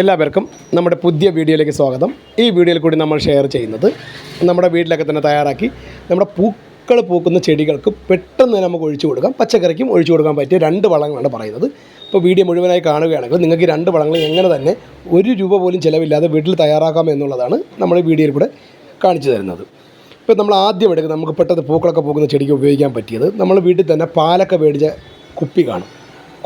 എല്ലാവർക്കും നമ്മുടെ പുതിയ വീഡിയോയിലേക്ക് സ്വാഗതം. ഈ വീഡിയോയിൽ കൂടി നമ്മൾ ഷെയർ ചെയ്യുന്നത് നമ്മുടെ വീട്ടിലൊക്കെ തന്നെ തയ്യാറാക്കി നമ്മുടെ പൂക്കൾ പൂക്കുന്ന ചെടികൾക്ക് പെട്ടെന്ന് നമുക്ക് ഒഴിച്ചു കൊടുക്കാം. പച്ചക്കറിക്കും ഒഴിച്ചു കൊടുക്കാൻ പറ്റിയ രണ്ട് വളങ്ങളാണ് പറയുന്നത്. ഇപ്പോൾ വീഡിയോ മുഴുവനായി കാണുകയാണെങ്കിൽ നിങ്ങൾക്ക് രണ്ട് വളങ്ങൾ എങ്ങനെ തന്നെ ഒരു രൂപ പോലും ചിലവില്ലാതെ വീട്ടിൽ തയ്യാറാക്കാം എന്നുള്ളതാണ് നമ്മൾ ഈ വീഡിയോയിൽ കൂടെ കാണിച്ചു തരുന്നത്. ഇപ്പോൾ നമ്മൾ ആദ്യം എടുക്കുന്നത് നമുക്ക് പെട്ടെന്ന് പൂക്കളൊക്കെ പൂക്കുന്ന ചെടിക്ക് ഉപയോഗിക്കാൻ പറ്റിയത് നമ്മൾ വീട്ടിൽ തന്നെ പാലൊക്കെ മേടിച്ച കുപ്പി കാണും.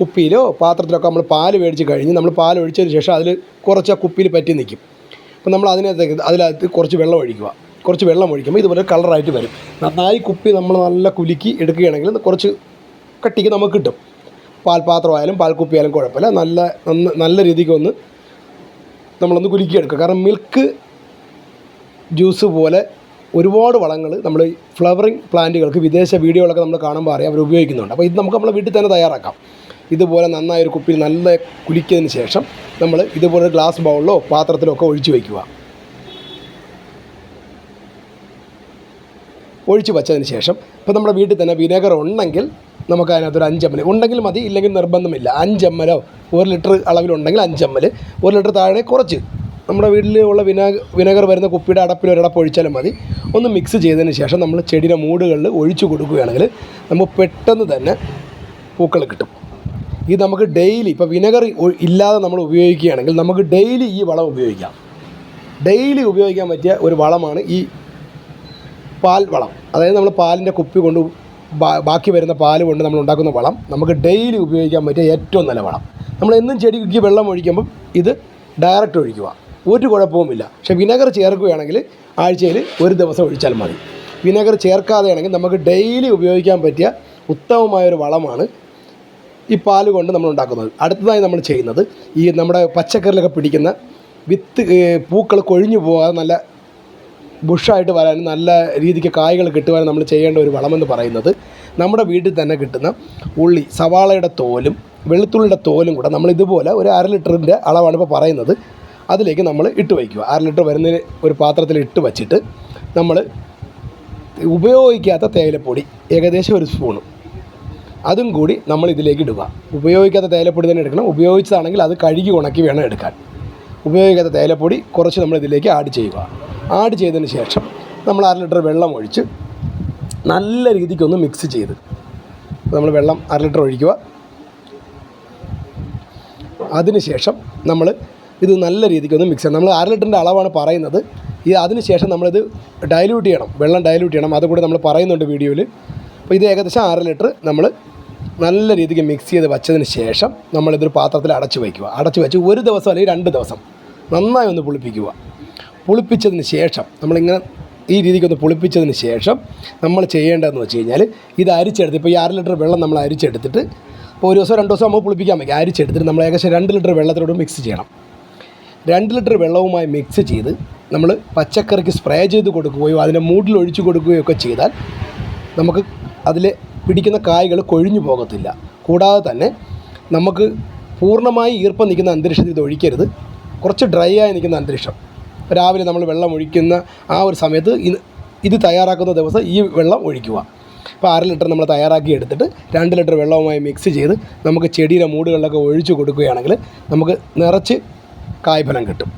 കുപ്പിയിലോ പാത്രത്തിലൊക്കെ നമ്മൾ പാൽ മേടിച്ച് കഴിഞ്ഞ് നമ്മൾ പാൽ ഒഴിച്ചതിന് ശേഷം അതിൽ കുറച്ച് ആ കുപ്പിയിൽ പറ്റി നിൽക്കും. അപ്പോൾ നമ്മൾ അതിനകത്തേക്ക് അതിനകത്ത് കുറച്ച് വെള്ളം ഒഴിക്കുക. കുറച്ച് വെള്ളം ഒഴിക്കുമ്പോൾ ഇതുപോലെ കളറായിട്ട് വരും. നന്നായി കുപ്പി നമ്മൾ നല്ല കുലുക്കി എടുക്കുകയാണെങ്കിൽ കുറച്ച് കട്ടിക്ക് നമുക്ക് കിട്ടും. പാൽപാത്രമായാലും പാൽക്കുപ്പിയായാലും കുഴപ്പമില്ല. നല്ല നല്ല രീതിക്ക് ഒന്ന് നമ്മളൊന്ന് കുലുക്കിയെടുക്കുക കാരണം മിൽക്ക് ജ്യൂസ് പോലെ ഒരുപാട് വളങ്ങൾ നമ്മൾ ഫ്ലവറിങ് പ്ലാന്റുകൾക്ക് വിദേശ വീഡിയോകളൊക്കെ നമ്മൾ കാണുമ്പോൾ അറിയാം അവർ ഉപയോഗിക്കുന്നുണ്ട്. അപ്പോൾ ഇത് നമുക്ക് നമ്മൾ വീട്ടിൽ തന്നെ തയ്യാറാക്കാം. ഇതുപോലെ നന്നായി ഒരു കുപ്പിയിൽ നല്ല കുലിക്കതിന് ശേഷം നമ്മൾ ഇതുപോലെ ഗ്ലാസ് ബൗളിലോ പാത്രത്തിലോ ഒക്കെ ഒഴിച്ചു വയ്ക്കുക. ഒഴിച്ചു വച്ചതിന് ശേഷം ഇപ്പോൾ നമ്മുടെ വീട്ടിൽ തന്നെ വിനേഗർ ഉണ്ടെങ്കിൽ നമുക്ക് അതിനകത്തൊരു അഞ്ചമ്മൽ ഉണ്ടെങ്കിൽ മതി ഇല്ലെങ്കിൽ നിർബന്ധമില്ല. അഞ്ചമ്മലോ ഒരു ലിറ്റർ അളവിലുണ്ടെങ്കിൽ അഞ്ചമ്മൽ ഒരു ലിറ്റർ താഴെ കുറച്ച്. നമ്മുടെ വീട്ടിലുള്ള വിനേഗർ വിനെഗർ വരുന്ന കുപ്പിയുടെ അടപ്പിൽ ഒരടപ്പ് ഒഴിച്ചാലും മതി. ഒന്ന് മിക്സ് ചെയ്തതിന് ശേഷം നമ്മൾ ചെടിയുടെ മൂടുകളിൽ ഒഴിച്ചു കൊടുക്കുകയാണെങ്കിൽ നമുക്ക് പെട്ടെന്ന് തന്നെ പൂക്കൾ കിട്ടും. ഇത് നമുക്ക് ഡെയിലി ഇപ്പോൾ വിനെഗർ ഇല്ലാതെ നമ്മൾ ഉപയോഗിക്കുകയാണെങ്കിൽ നമുക്ക് ഡെയിലി ഈ വളം ഉപയോഗിക്കാം. ഡെയിലി ഉപയോഗിക്കാൻ പറ്റിയ ഒരു വളമാണ് ഈ പാൽ വളം. അതായത് നമ്മൾ പാലിന്റെ കുപ്പി കൊണ്ട് ബാക്കി വരുന്ന പാൽ കൊണ്ട് നമ്മൾ ഉണ്ടാക്കുന്ന വളം നമുക്ക് ഡെയിലി ഉപയോഗിക്കാൻ പറ്റിയ ഏറ്റവും നല്ല വളം. നമ്മൾ എന്നും ചെടിക്ക് വെള്ളം ഒഴിക്കുമ്പം ഇത് ഡയറക്റ്റ് ഒഴിക്കുക. ഒരു കുഴപ്പവുമില്ല. പക്ഷേ വിനെഗർ ചേർക്കുകയാണെങ്കിൽ ആഴ്ചയിൽ ഒരു ദിവസം ഒഴിച്ചാൽ മതി. വിനെഗർ ചേർക്കാതെയാണെങ്കിൽ നമുക്ക് ഡെയിലി ഉപയോഗിക്കാൻ പറ്റിയ ഉത്തമമായൊരു വളമാണ് ഈ പാൽ കൊണ്ട് നമ്മൾ ഉണ്ടാക്കുന്നത്. അടുത്തതായി നമ്മൾ ചെയ്യുന്നത് ഈ നമ്മുടെ പച്ചക്കറിലൊക്കെ പിടിക്കുന്ന വിത്ത് പൂക്കൾ കൊഴിഞ്ഞു പോകാതെ നല്ല ബുഷായിട്ട് വരാനും നല്ല രീതിക്ക് കായ്കൾ കിട്ടുവാനും നമ്മൾ ചെയ്യേണ്ട ഒരു വളമെന്ന് പറയുന്നത് നമ്മുടെ വീട്ടിൽ തന്നെ കിട്ടുന്ന ഉള്ളി സവാളയുടെ തോലും വെളുത്തുള്ളിയുടെ തോലും കൂടെ നമ്മൾ ഇതുപോലെ ഒരു അര ലിറ്ററിന്റെ അളവാണ് ഇപ്പോൾ പറയുന്നത്. അതിലേക്ക് നമ്മൾ ഇട്ട് വയ്ക്കുക. അര ലിറ്റർ വരുന്നതിന് ഒരു പാത്രത്തിൽ ഇട്ട് വച്ചിട്ട് നമ്മൾ ഉപയോഗിക്കാത്ത തേയിലപ്പൊടി ഏകദേശം ഒരു സ്പൂണ്. അതും കൂടി നമ്മൾ ഇതിലേക്ക് ഇടുക. ഉപയോഗിക്കാത്ത തേയിലപ്പൊടി തന്നെ എടുക്കണം. ഉപയോഗിച്ചതാണെങ്കിൽ അത് കഴുകി ഉണക്കി വേണം എടുക്കാൻ. ഉപയോഗിക്കാത്ത തേയിലപ്പൊടി കുറച്ച് നമ്മൾ ഇതിലേക്ക് ആഡ് ചെയ്യുക. ആഡ് ചെയ്തതിന് ശേഷം നമ്മൾ അര ലിറ്റർ വെള്ളം ഒഴിച്ച് നല്ല രീതിക്കൊന്ന് മിക്സ് ചെയ്ത് നമ്മൾ വെള്ളം അര ലിറ്റർ ഒഴിക്കുക. അതിനുശേഷം നമ്മൾ ഇത് നല്ല രീതിക്കൊന്ന് മിക്സ് ചെയ്യണം. നമ്മൾ അര ലിറ്ററിന്റെ അളവാണ് പറയുന്നത്. ഈ അതിനുശേഷം നമ്മളിത് ഡയലൂട്ട് ചെയ്യണം. വെള്ളം ഡയലൂട്ട് ചെയ്യണം. അതുകൂടി നമ്മൾ പറയുന്നുണ്ട് വീഡിയോയിൽ. അപ്പോൾ ഇത് ഏകദേശം അര ലിറ്റർ നമ്മൾ നല്ല രീതിക്ക് മിക്സ് ചെയ്ത് വെച്ചതിന് ശേഷം നമ്മളിതൊരു പാത്രത്തിൽ അടച്ച് വയ്ക്കുക. അടച്ച് വെച്ച് ഒരു ദിവസം അല്ലെങ്കിൽ രണ്ട് ദിവസം നന്നായി ഒന്ന് പുളിപ്പിക്കുക. പുളിപ്പിച്ചതിന് ശേഷം നമ്മളിങ്ങനെ ഈ രീതിക്കൊന്ന് പുളിപ്പിച്ചതിന് ശേഷം നമ്മൾ ചെയ്യേണ്ടതെന്ന് വെച്ച് കഴിഞ്ഞാൽ ഇത് അരിച്ചെടുത്ത് ഇപ്പോൾ ഈ അര ലിറ്റർ വെള്ളം നമ്മൾ അരിച്ചെടുത്തിട്ട് ഇപ്പോൾ ഒരു ദിവസം രണ്ട് ദിവസം നമ്മൾ പുളിപ്പിക്കാൻ വയ്ക്കുക. അരിച്ചെടുത്തിട്ട് നമ്മൾ ഏകദേശം രണ്ട് ലിറ്റർ വെള്ളത്തിലോട് മിക്സ് ചെയ്യണം. രണ്ട് ലിറ്റർ വെള്ളവുമായി മിക്സ് ചെയ്ത് നമ്മൾ പച്ചക്കറിക്ക് സ്പ്രേ ചെയ്ത് കൊടുക്കുകയോ അതിന്റെ മൂട്ടിൽ ഒഴിച്ചു കൊടുക്കുകയോ ഒക്കെ ചെയ്താൽ നമുക്ക് അതിൽ പിടിക്കുന്ന കായ്കൾ കൊഴിഞ്ഞു പോകത്തില്ല. കൂടാതെ തന്നെ നമുക്ക് പൂർണമായി ഈർപ്പം നിൽക്കുന്ന അന്തരീക്ഷത്തിൽ ഇത് ഒഴിക്കരുത്. കുറച്ച് ഡ്രൈ ആയി നിൽക്കുന്ന അന്തരീക്ഷം. രാവിലെ നമ്മൾ വെള്ളം ഒഴിക്കുന്ന ആ ഒരു സമയത്ത് ഇത് തയ്യാറാക്കുന്ന ദിവസം ഈ വെള്ളം ഒഴിക്കുക. അപ്പോൾ അര ലിറ്റർ നമ്മൾ തയ്യാറാക്കി എടുത്തിട്ട് രണ്ട് ലിറ്റർ വെള്ളവുമായി മിക്സ് ചെയ്ത് നമുക്ക് ചെടിയുടെ മൂടുകളിലൊക്കെ ഒഴിച്ചു കൊടുക്കുകയാണെങ്കിൽ നമുക്ക് നിറച്ച് കായ്ഫലം കിട്ടും.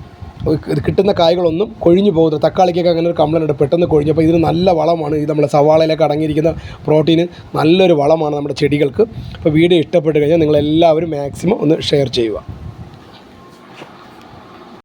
കിട്ടുന്ന കായ്കളൊന്നും കൊഴിഞ്ഞു പോകുന്നത് തക്കാളിക്കൊക്കെ അങ്ങനെ ഒരു കംപ്ലൈന്റ് ഉണ്ട്. പെട്ടെന്ന് കൊഴിഞ്ഞു അപ്പോൾ ഇതിന് നല്ല വളമാണ് ഇത് നമ്മുടെ സവാളയിലൊക്കെ അടങ്ങിയിരിക്കുന്ന പ്രോട്ടീന്. നല്ലൊരു വളമാണ് നമ്മുടെ ചെടികൾക്ക്. അപ്പോൾ വീഡിയോ ഇഷ്ടപ്പെട്ട് കഴിഞ്ഞാൽ നിങ്ങളെല്ലാവരും മാക്സിമം ഒന്ന് ഷെയർ ചെയ്യുക.